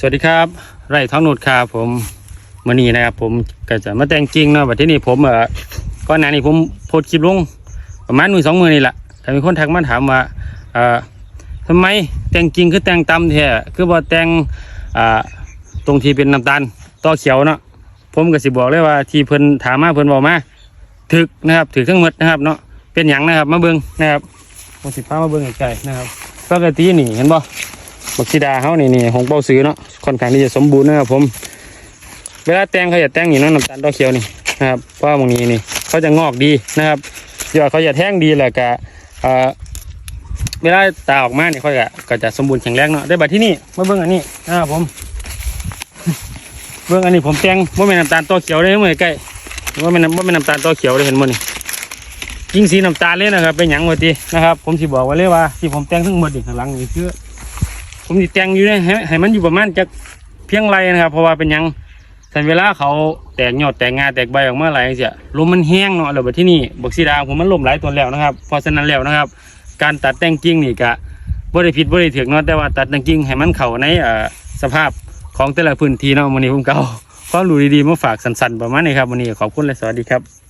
สวัสดีครับ ไร่ท้องนุดครับผมมื่อนี้นะครับ ผมก็จะมาแต่งจริงเนาะบัดที่นี่ผมเออก่อนหน้านี้ผมโพสคลิปลงประมาณมือสองมือนี่แหละก็มีคนทักมาถามว่าเอ่อทำไมแต่งจริงคือแต่งตำแท้คือบ่แต่งอ่าตรงที่เป็นน้ำตาลต่อเขียวเนาะผมก็สิบอกเลยว่าที่เพิ่นถามมาเพิ่นบอกมาถึกนะครับถึกทั้งหมดนะครับเนาะเป็นหยังนะครับ มาเบิ่งนะครับผมสิพามาเบิ่งใกล้ๆนะครับปกตินี่เห็นบ่ บักซีดาเขานี่นี่ของเป้าซื้อเนาะค่อนข้างที่จะสมบูรณ์นะครับผม เวลาแตงเขาจะแตงอยู่เนาะน้ำตาลดอกเขียวนี่นะครับเพราะบางนี้นี่เขาจะงอกดีนะครับยอดเขาจะแท่งดีแหละกะเออเวลาตาออกมาเนี่ยเขาจะก็จะสมบูรณ์แข็งแรงเนาะได้บัดที่นี่มาเบิ่งอันนี้นะครับผม เบิ่งอันนี้ผมแตงว่าเป็นน้ำตาลตัวเขียวเลยเมื่อใกล้ว่าเป็นว่าเป็นน้ำตาลตัวเขียวเลยเห็นมั้นี่ยิ่งสีน้ำตาลเลยนะครับเป็นหยังวะทีนะครับ ผมสิบอกไว้เลยว่าที่ผมแต่งทั้งหมดนี่ข้างหลังนี่คือ ผมสิแต่งอยู่เนี่ยให้ให้มันอยู่ประมาณจะเพียงไรนะครับ เพราะว่าเป็นหยังแต่เวลาเขาแตกยอดแตกงาแตกใบออกมาอะไรเสียลมมันแห้งเนาะแล้วบัดที่นี่บักซีดาผมมันลมหลายตัวแล้วนะครับเพราะฉะนั้นแล้วนะครับ การตัดแต่งกิ่งนี่กะบ่ได้ผิดบ่ได้ถูกเนาะแต่ว่าตัดแต่งกิ่งให้มันเข้าในเอ่อสภาพของแต่ละพื้นที่เนาะมื้อนี้ผมเก่าความรู้ดีๆมาฝากสั้นๆประมาณนี้ครับวันนี้ขอบคุณและสวัสดีครับ